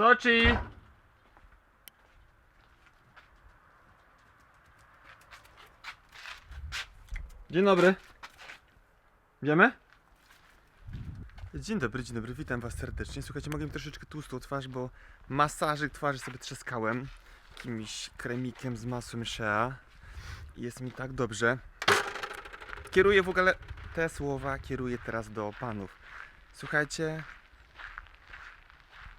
Sochi! Dzień dobry. Wiemy? Dzień dobry, dzień dobry, witam was serdecznie. Słuchajcie, mogę mi troszeczkę tłustą twarz, bo masażyk twarzy sobie trzaskałem jakimś kremikiem z masłem Shea i jest mi tak dobrze. Kieruję w ogóle te słowa, kieruję teraz do panów. Słuchajcie,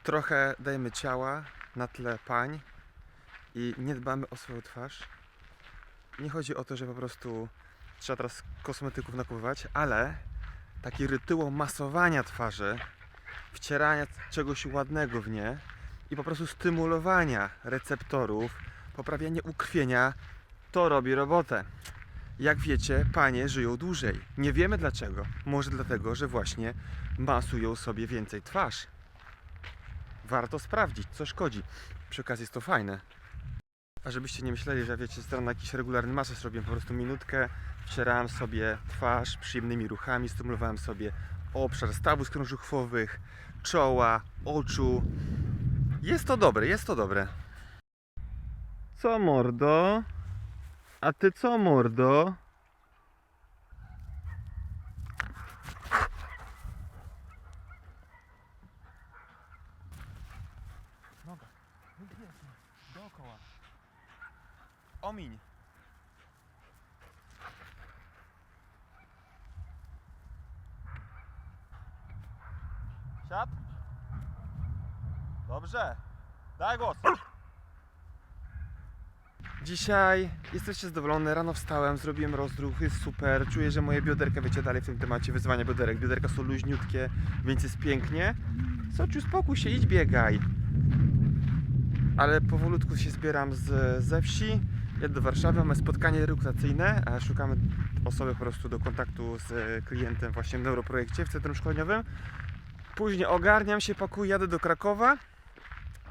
trochę dajemy ciała na tle pań i nie dbamy o swoją twarz. Nie chodzi o to, że po prostu trzeba teraz kosmetyków nakupywać, ale taki rytuał masowania twarzy, wcierania czegoś ładnego w nie i po prostu stymulowania receptorów, poprawianie ukrwienia, to robi robotę. Jak wiecie, panie żyją dłużej. Nie wiemy dlaczego. Może dlatego, że właśnie masują sobie więcej twarz. Warto sprawdzić, co szkodzi. Przy okazji jest to fajne. A żebyście nie myśleli, że wiecie, stron na jakiś regularny masaż robiłem po prostu minutkę, wcierałem sobie twarz przyjemnymi ruchami, stymulowałem sobie obszar stawów skrążuchwowych, czoła, oczu. Jest to dobre, jest to dobre. Co mordo? A ty co mordo? Dookoła. Omiń. Siad. Dobrze. Daj głos. Dzisiaj jesteście zadowolone, rano wstałem, zrobiłem rozruch, jest super, czuję, że moje bioderka, wiecie, dalej w tym temacie wyzwania bioderek, bioderka są luźniutkie, więc jest pięknie. Sociu, spokój się, idź biegaj. Ale powolutku się zbieram z, ze wsi, jadę do Warszawy, mamy spotkanie rekrutacyjne, szukamy osoby po prostu do kontaktu z e, klientem właśnie w Neuroprojekcie, w centrum szkoleniowym. Później ogarniam się, pakuję, jadę do Krakowa,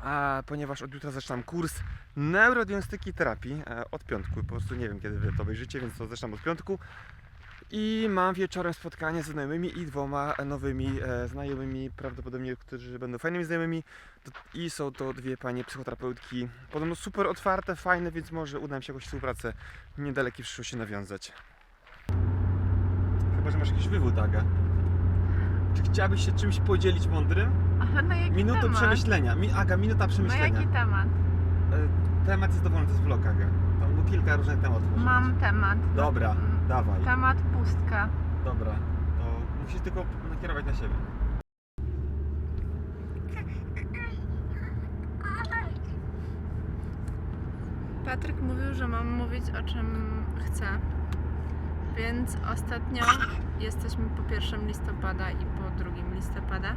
a ponieważ od jutra zaczynam kurs neurodiagnostyki terapii e, od piątku, po prostu nie wiem kiedy wy to obejrzycie, więc to zaczynam od piątku. I mam wieczorem spotkanie ze znajomymi i dwoma nowymi e, znajomymi, prawdopodobnie, którzy będą fajnymi znajomymi. I są to dwie panie psychoterapeutki, podobno super otwarte, fajne, więc może uda mi się jakąś współpracę w niedalekiej przyszłości nawiązać. Chyba, że masz jakiś wywód, Aga. Czy chciałabyś się czymś podzielić mądrym? Ale na jaki Minutą temat? przemyślenia. Mi, Aga, minuta Na przemyślenia. jaki temat? E, Temat jest dowolny, to jest vlog, Aga. Tam było kilka różnych tematów. Mam być. temat. Dobra, dawaj. Temat pustka. Dobra, to musisz tylko nakierować na siebie. Patryk mówił, że mam mówić o czym chcę. Więc ostatnio jesteśmy po 1 listopada i po 2 listopada.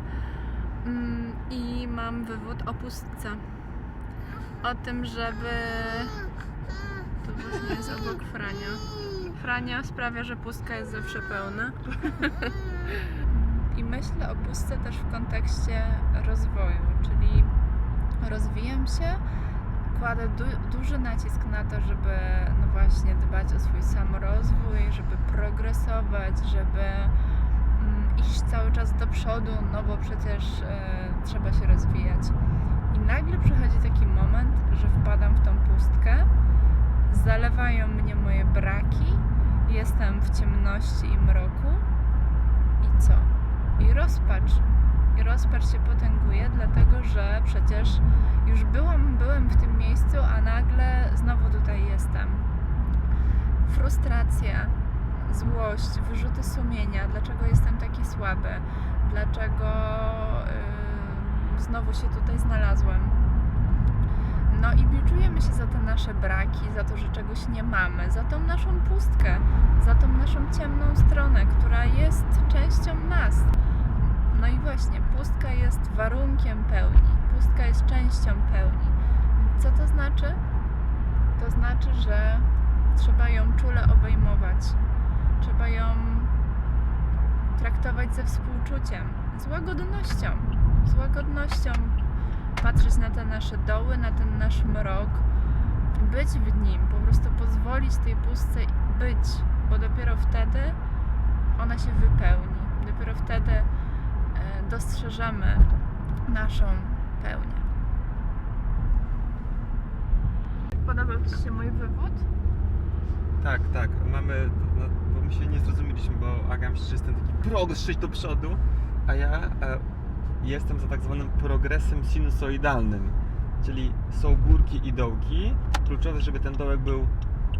Mm, I mam wywód o pustce. O tym, żeby. Tu właśnie jest obok Frania. Frania sprawia, że pustka jest zawsze pełna. I myślę o pustce też w kontekście rozwoju, czyli rozwijam się, kładę du- duży nacisk na to, żeby no właśnie dbać o swój samorozwój, żeby progresować, żeby mm, iść cały czas do przodu, no bo przecież e, trzeba się rozwijać. I nagle przychodzi taki moment, że wpadam w tą pustkę, zalewają mnie moje braki, jestem w ciemności i mroku i co? I rozpacz. I rozpacz się potęguje, dlatego że przecież już byłam, byłem w tym miejscu, a nagle znowu tutaj jestem. Frustracja, złość, wyrzuty sumienia, dlaczego jestem taki słaby, dlaczego yy, znowu się tutaj znalazłem. No i biczujemy się za te nasze braki, za to, że czegoś nie mamy, za tą naszą pustkę, za tą naszą ciemną stronę, która jest częścią nas. No i właśnie, pustka jest warunkiem pełni, pustka jest częścią pełni. Co to znaczy? To znaczy, że trzeba ją czule obejmować, trzeba ją traktować ze współczuciem, z łagodnością, z łagodnością patrzeć na te nasze doły, na ten nasz mrok, być w nim, po prostu pozwolić tej pustce być, bo dopiero wtedy ona się wypełni. Dopiero wtedy e, dostrzeżemy naszą pełnię. Podobał Ci się mój wywód? Tak, tak. Mamy, no, bo my się nie zrozumieliśmy, bo Agam się jest ten taki progres, sześć do przodu, a ja e, jestem za tak zwanym progresem sinusoidalnym. Czyli są górki i dołki. Kluczowe, żeby ten dołek był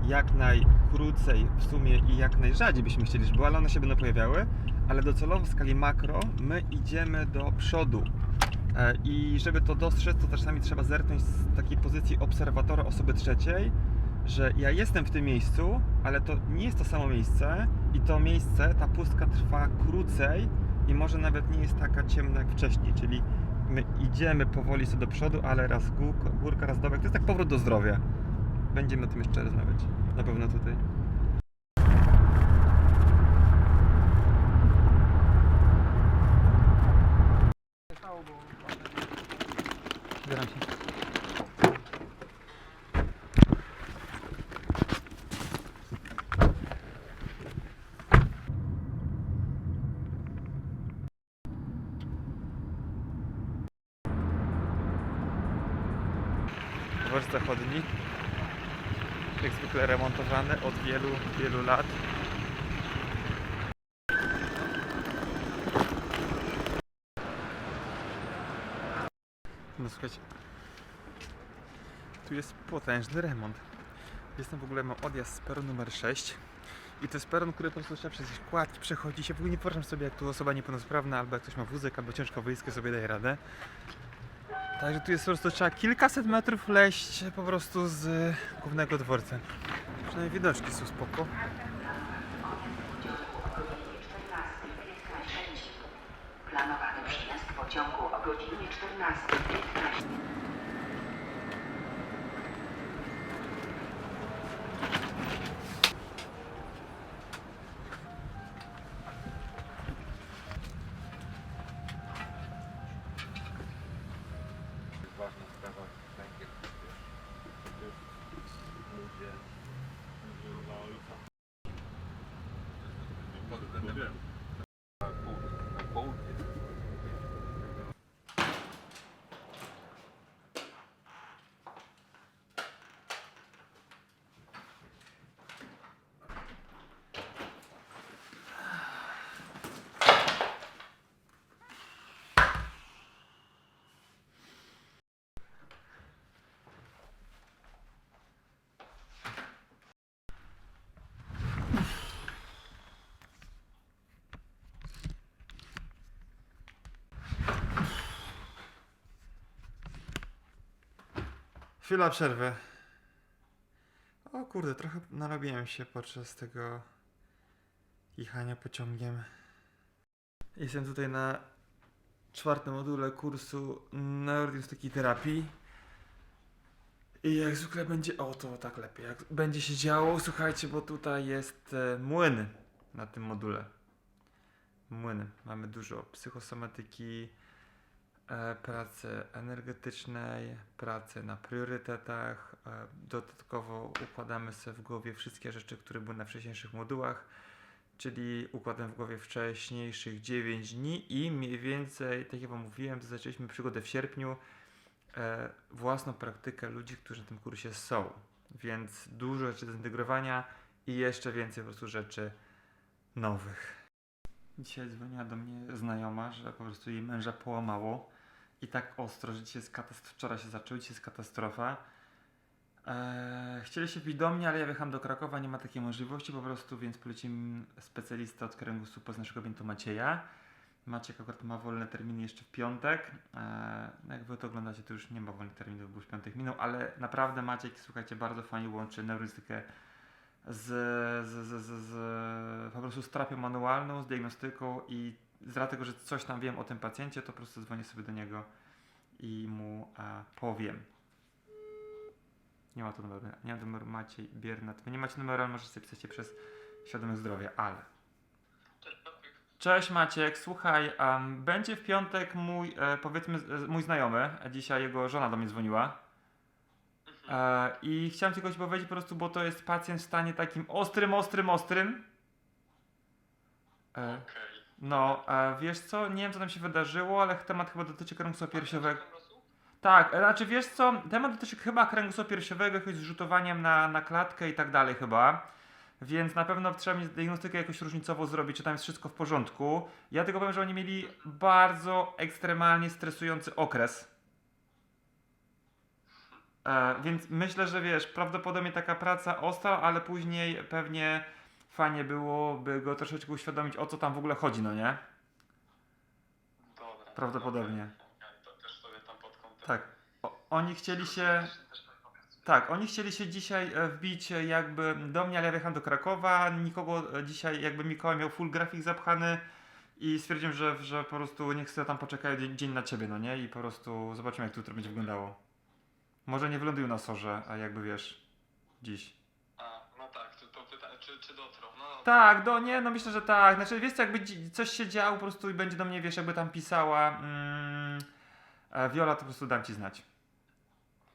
jak najkrócej w sumie i jak najrzadziej byśmy chcieli, żeby ale one się będą pojawiały. Ale docelowo w skali makro my idziemy do przodu. E, I żeby to dostrzec, to czasami trzeba zerknąć z takiej pozycji obserwatora osoby trzeciej, że ja jestem w tym miejscu, ale to nie jest to samo miejsce i to miejsce, ta pustka trwa krócej i może nawet nie jest taka ciemna jak wcześniej, czyli my idziemy powoli sobie do przodu, ale raz górka, górka raz dołek, to jest tak powrót do zdrowia. Będziemy o tym jeszcze rozmawiać, na pewno tutaj. Zbieram się. Remontowany od wielu, wielu lat. No słuchajcie, tu jest potężny remont. Jestem w ogóle, mam odjazd z peron numer 6 i to jest peron, który po prostu trzeba przez kładki przechodzi się. W ogóle nie wyobrażam sobie, jak tu osoba niepełnosprawna, albo jak ktoś ma wózek, albo ciężko wyjskę sobie daje radę. Także tu jest po prostu trzeba kilkaset metrów leść po prostu z głównego dworca. Przynajmniej widoczki są spoko. Planowany przyjazd pociągu o godzinie 14.15. Chwila przerwy. O kurde, trochę narobiłem się podczas tego jechania pociągiem. Jestem tutaj na czwartym module kursu neurodiagnostyki terapii. I jak zwykle będzie, o to tak lepiej, jak będzie się działo, słuchajcie, bo tutaj jest e, młyn na tym module. Młyn. Mamy dużo psychosomatyki, pracy energetycznej, pracy na priorytetach. E, dodatkowo układamy sobie w głowie wszystkie rzeczy, które były na wcześniejszych modułach, czyli układam w głowie wcześniejszych 9 dni i mniej więcej, tak jak Wam mówiłem, to zaczęliśmy przygodę w sierpniu, e, własną praktykę ludzi, którzy na tym kursie są. Więc dużo rzeczy do zintegrowania i jeszcze więcej po prostu rzeczy nowych. Dzisiaj dzwoniła do mnie znajoma, że po prostu jej męża połamało i tak ostro, że dzisiaj jest katastrofa, wczoraj się zaczęło, dzisiaj jest katastrofa. Eee, chcieli się wbić do mnie, ale ja wjechałem do Krakowa, nie ma takiej możliwości po prostu, więc poleciłem specjalistę od kręgosłupa z naszego bientu Macieja. Maciek akurat ma wolne terminy jeszcze w piątek. Eee, jak wy to oglądacie, to już nie ma wolnych terminów, bo już piątek minął, ale naprawdę Maciek, słuchajcie, bardzo fajnie łączy neurozystykę z, z, z, z, z po prostu z terapią manualną, z diagnostyką i z racji tego, że coś tam wiem o tym pacjencie, to po prostu dzwonię sobie do niego i mu e, powiem. Nie ma tu numeru, nie ma numeru Maciej Biernat. Wy nie macie numeru, ale możecie pisać przez świadomość zdrowia, ale. Cześć Maciek, słuchaj, em, będzie w piątek mój, e, powiedzmy, z- mój znajomy, a dzisiaj jego żona do mnie dzwoniła. E, I chciałem tylko ci powiedzieć po prostu, bo to jest pacjent w stanie takim ostrym, ostrym, ostrym. E, no, e, wiesz co, nie wiem co tam się wydarzyło, ale temat chyba dotyczy kręgosłupa piersiowego. Tak, znaczy wiesz co, temat dotyczy chyba kręgosłupa piersiowego, jakoś z rzutowaniem na, na klatkę i tak dalej chyba. Więc na pewno trzeba mieć diagnostykę jakoś różnicową zrobić, czy tam jest wszystko w porządku. Ja tylko powiem, że oni mieli bardzo ekstremalnie stresujący okres. E, więc myślę, że wiesz, prawdopodobnie taka praca ostra, ale później pewnie fajnie byłoby go troszeczkę uświadomić, o co tam w ogóle chodzi, no nie? Dobra. Prawdopodobnie. To też sobie tam pod kątem. Tak. O, oni chcieli się. Tak, oni chcieli się dzisiaj e, wbić e, jakby do mnie, ale ja wjechałem do Krakowa. Nikogo e, dzisiaj, jakby Mikołaj miał full grafik zapchany i stwierdziłem, że, że po prostu niech sobie tam poczekają dzień, dzień na ciebie, no nie? I po prostu zobaczymy, jak to jutro będzie wyglądało. Może nie wylądują na sorze, a jakby wiesz, dziś. A, no tak, to, to pytanie, czy, czy dotrą? No, Tak, do, nie, no myślę, że tak. Znaczy, wiesz, jakby dzi- coś się działo po prostu i będzie do mnie, wiesz, jakby tam pisała mm, e, Viola, to po prostu dam ci znać.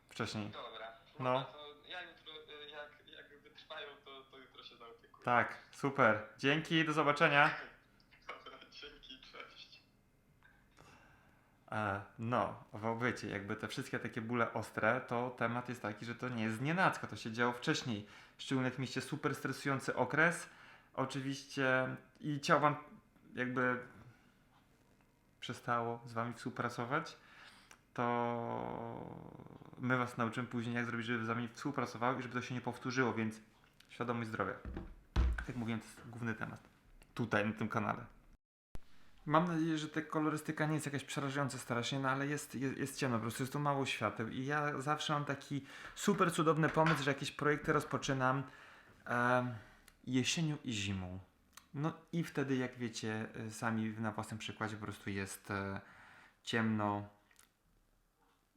Wcześniej. dobra. No. Dobra, To ja jutro, y, jak, jak wytrwają, to, to jutro się zaopiekuję. Tak, super. Dzięki, do zobaczenia. Dobra, dzięki, cześć. E, no, bo wiecie, jakby te wszystkie takie bóle ostre, to temat jest taki, że to nie jest znienacka, to się działo wcześniej. Szczególnie jak mieliście super stresujący okres, oczywiście i ciało wam jakby przestało z wami współpracować, to my was nauczymy później, jak zrobić, żeby z wami współpracowały i żeby to się nie powtórzyło, więc świadomość zdrowia. Jak mówiłem, to jest główny temat. Tutaj, na tym kanale. Mam nadzieję, że ta kolorystyka nie jest jakaś przerażająca strasznie, no ale jest, jest, jest ciemno, po prostu jest tu mało świateł i ja zawsze mam taki super cudowny pomysł, że jakieś projekty rozpoczynam em, jesienią i zimą. No i wtedy, jak wiecie, y, sami na własnym przykładzie po prostu jest e, ciemno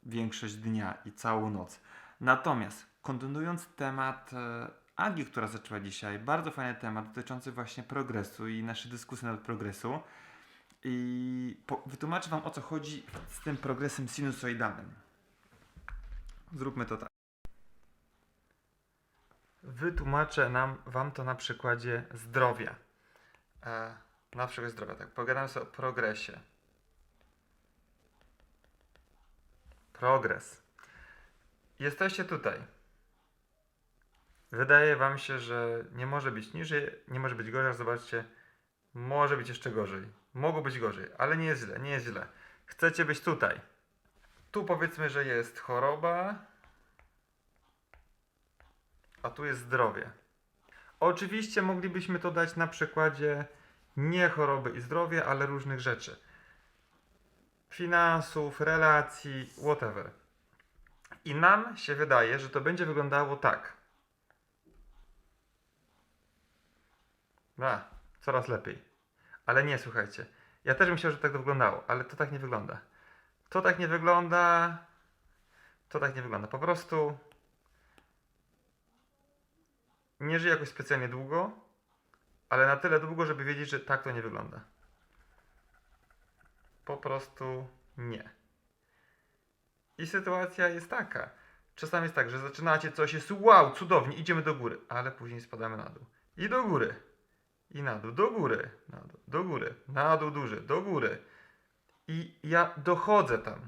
większość dnia i całą noc. Natomiast kontynuując temat e, Agi, która zaczęła dzisiaj, bardzo fajny temat dotyczący właśnie progresu i naszej dyskusji na temat progresu. I po, wytłumaczę Wam o co chodzi z tym progresem sinusoidalnym. Zróbmy to tak. Wytłumaczę nam, Wam to na przykładzie zdrowia. E, na przykład zdrowia, tak. Pogadamy sobie o progresie. Progres. Jesteście tutaj. Wydaje Wam się, że nie może być niżej, nie może być gorzej. Zobaczcie, może być jeszcze gorzej. Mogło być gorzej, ale nie jest źle, nie jest źle. Chcecie być tutaj. Tu powiedzmy, że jest choroba, a tu jest zdrowie. Oczywiście moglibyśmy to dać na przykładzie nie choroby i zdrowia, ale różnych rzeczy. Finansów, relacji, whatever. I nam się wydaje, że to będzie wyglądało tak. A, coraz lepiej. Ale nie, słuchajcie. Ja też myślałem, że tak to wyglądało, ale to tak nie wygląda. To tak nie wygląda. To tak nie wygląda. Po prostu nie żyję jakoś specjalnie długo, ale na tyle długo, żeby wiedzieć, że tak to nie wygląda. Po prostu nie. I sytuacja jest taka. Czasami jest tak, że zaczynacie coś, jest wow, cudownie, idziemy do góry, ale później spadamy na dół. I do góry. I na dół, do góry, na dół, do góry, na dół duży, do góry. I ja dochodzę tam.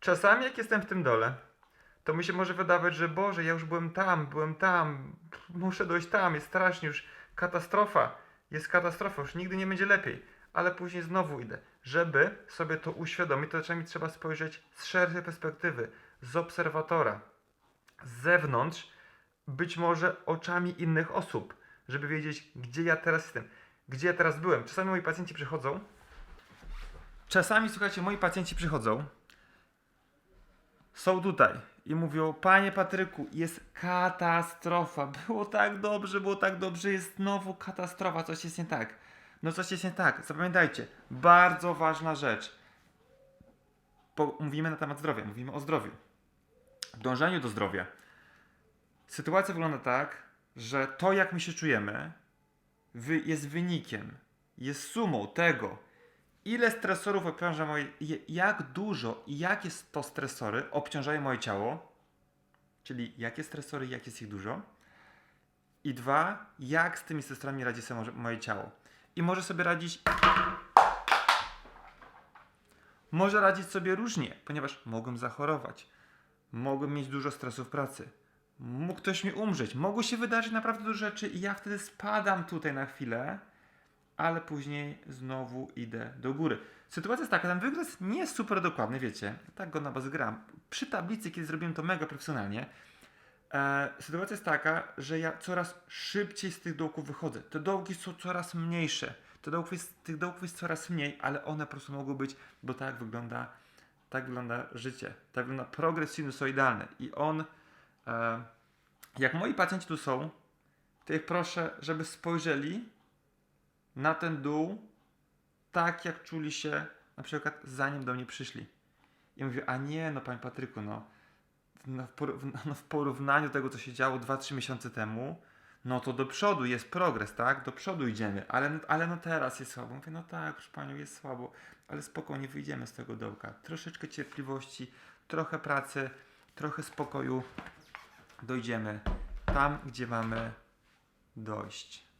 Czasami jak jestem w tym dole, to mi się może wydawać, że Boże, ja już byłem tam, byłem tam, muszę dojść tam, jest strasznie już katastrofa, jest katastrofa, już nigdy nie będzie lepiej. Ale później znowu idę. Żeby sobie to uświadomić, to czasami trzeba spojrzeć z szerszej perspektywy, z obserwatora, z zewnątrz, być może oczami innych osób, żeby wiedzieć, gdzie ja teraz jestem, gdzie ja teraz byłem. Czasami moi pacjenci przychodzą. Czasami, słuchajcie, moi pacjenci przychodzą, są tutaj i mówią: Panie Patryku, jest katastrofa. Było tak dobrze, było tak dobrze, jest znowu katastrofa, coś jest nie tak. No coś jest nie tak. Zapamiętajcie, bardzo ważna rzecz. Bo mówimy na temat zdrowia, mówimy o zdrowiu. W dążeniu do zdrowia. Sytuacja wygląda tak, że to jak my się czujemy jest wynikiem, jest sumą tego, ile stresorów obciąża moje, je- jak dużo i jakie to stresory obciążają moje ciało, czyli jakie stresory, jak jest ich dużo, i dwa, jak z tymi stresorami radzi sobie moje ciało. I może sobie radzić może radzić sobie różnie, ponieważ mogłem zachorować, mogłem mieć dużo stresu w pracy, mógł ktoś mi umrzeć, mogło się wydarzyć naprawdę dużo rzeczy i ja wtedy spadam tutaj na chwilę, ale później znowu idę do góry. Sytuacja jest taka, ten wykres nie jest super dokładny, wiecie, tak go na was gram. Przy tablicy, kiedy zrobiłem to mega profesjonalnie, e, sytuacja jest taka, że ja coraz szybciej z tych dołków wychodzę. Te dołki są coraz mniejsze. Te dołków jest, tych dołków jest coraz mniej, ale one po prostu mogą być, bo tak wygląda, tak wygląda życie. Tak wygląda progres sinusoidalny. I on, jak moi pacjenci tu są, to ich proszę, żeby spojrzeli na ten dół tak, jak czuli się na przykład zanim do mnie przyszli. I mówię, a nie, no panie Patryku, no, no w porównaniu do tego, co się działo 2-3 miesiące temu, no to do przodu jest progres, tak? Do przodu idziemy, ale, ale no teraz jest słabo. Mówię, no tak, proszę panią, jest słabo, ale spokojnie wyjdziemy z tego dołka. Troszeczkę cierpliwości, trochę pracy, trochę spokoju. Dojdziemy tam, gdzie mamy dojść.